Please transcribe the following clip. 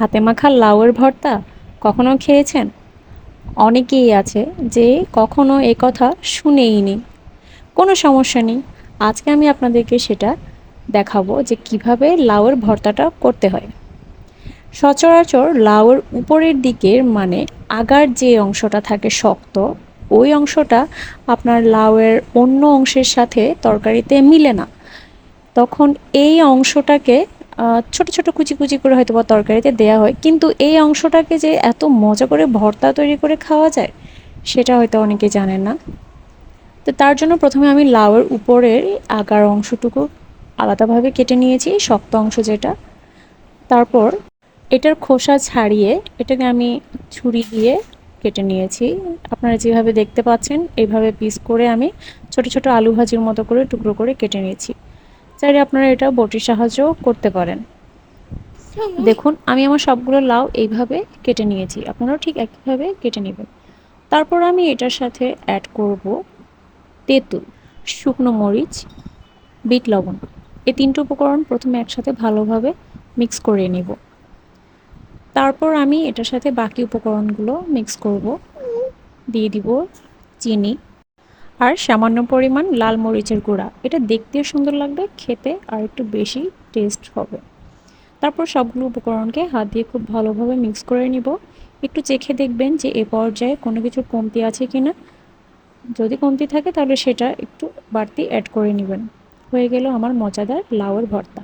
হাতে মাখা লাউয়ের ভর্তা কখনো খেয়েছেন? অনেকেই আছে যে কখনো এ কথা শুনেইনি। কোনো সমস্যা নেই, আজকে আমি আপনাদেরকে সেটা দেখাবো যে কীভাবে লাউয়ের ভর্তাটা করতে হয়। সচরাচর লাউয়ের উপরের দিকের মানে আগার যে অংশটা থাকে শক্ত, ওই অংশটা আপনার লাউয়ের অন্য অংশের সাথে তরকারিতে মিলে না। তখন এই অংশটাকে ছোট ছোট কুচি কুচি করে হয়তো বা তরকারিতে দেওয়া হয়। কিন্তু এই অংশটাকে যে এত মজা করে ভর্তা তৈরি করে খাওয়া যায়, সেটা হয়তো অনেকে জানেন না। তো তার জন্য প্রথমে আমি লাউয়ের উপরের আগার অংশটুকু আলাদাভাবে কেটে নিয়েছি, শক্ত অংশ যেটা। তারপর এটার খোসা ছাড়িয়ে এটাকে আমি ছুরি দিয়ে কেটে নিয়েছি। আপনারা যেভাবে দেখতে পাচ্ছেন এইভাবে পিস করে আমি ছোট ছোট আলু ভাজির মতো করে টুকরো করে কেটে নিয়েছি। চাইলে আপনারা এটা বটির সাহায্যও করতে পারেন। দেখুন আমি আমার সবগুলো লাউ এইভাবে কেটে নিয়েছি। আপনারাও ঠিক একইভাবে কেটে নেবেন। তারপর আমি এটার সাথে অ্যাড করব তেঁতুল শুকনো মরিচ বিট লবণ। এই তিনটে উপকরণ প্রথমে একসাথে ভালোভাবে মিক্স করে নেব। তারপর আমি এটার সাথে বাকি উপকরণগুলো মিক্স করব। দিয়ে দিব চিনি। আর সামান্য পরিমাণ লাল মরিচের গুঁড়া। এটা দেখতেও সুন্দর লাগবে, খেতে আর একটু বেশি টেস্ট হবে। তারপর সবগুলো উপকরণকে হাত দিয়ে খুব ভালোভাবে মিক্স করে নিব। একটু চেখে দেখবেন যে এ পর্যায়ে কোনো কিছু কমতি আছে কি না যদি কমতি থাকে তাহলে সেটা একটু বাড়তি অ্যাড করে নেবেন। হয়ে গেল আমার মজাদার লাউয়ের ভর্তা।